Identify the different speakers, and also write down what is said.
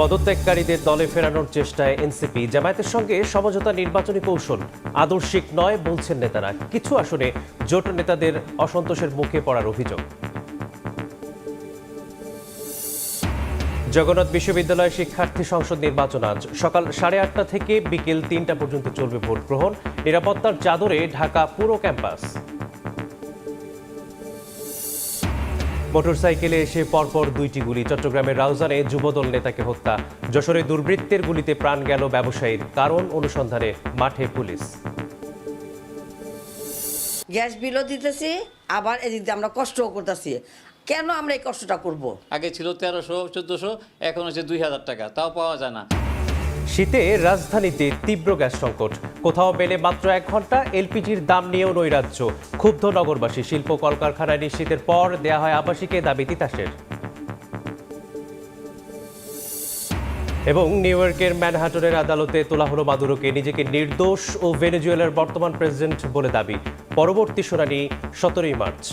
Speaker 1: পদত্যাগকারীদের দলে ফেরানোর চেষ্টায় এনসিপি। জামায়াতের সঙ্গে সমঝোতা নির্বাচনী কৌশল আদর্শিক নয় বলছেন নেতারা। কিছু আসনে জোট নেতাদের অসন্তোষের মুখে পড়ার অভিযোগ। জগন্নাথ বিশ্ববিদ্যালয় শিক্ষার্থী সংসদ নির্বাচন আজ। সকাল সাড়ে আটটা থেকে বিকেল তিনটা পর্যন্ত চলবে ভোট গ্রহণ নিরাপত্তার চাদরে ঢাকা পুরো ক্যাম্পাস। মোটরসাইকেলে এসে পরপর দুইটি গুলি। চট্টগ্রামের রাউজানে যুবদল নেতাকে হত্যা। যশোরে দুর্বৃত্তের গুলিতে প্রাণ গেল ব্যবসায়ীর কারণ অনুসন্ধানে মাঠে পুলিশ।
Speaker 2: গ্যাস বিলও দিতেছি আবার এদিক দিয়ে আমরা কষ্টও করতেছি। কেন আমরা এই কষ্টটা করব।
Speaker 3: আগে ছিল তেরোশো চোদ্দোশো এখন হচ্ছে দুই হাজার টাকা তাও পাওয়া যায় না।
Speaker 1: শীতে রাজধানীতে তীব্র গ্যাস সংকট। কোথাও মেলে মাত্র এক ঘণ্টা এলপিজির দাম নিয়েও নৈরাজ্য। ক্ষুব্ধ নগরবাসী শিল্প কলকারখানায় নিশ্চিতের পর দেয়া হয় আবাসিকে দাবি তিতাসের। এবং নিউ ইয়র্কের ম্যানহাটনের আদালতে তোলা হলো মাদুরোকে নিজেকে নির্দোষ ও ভেনেজুয়েলার বর্তমান প্রেসিডেন্ট বলে দাবি। পরবর্তী শুনানি সতেরোই মার্চ।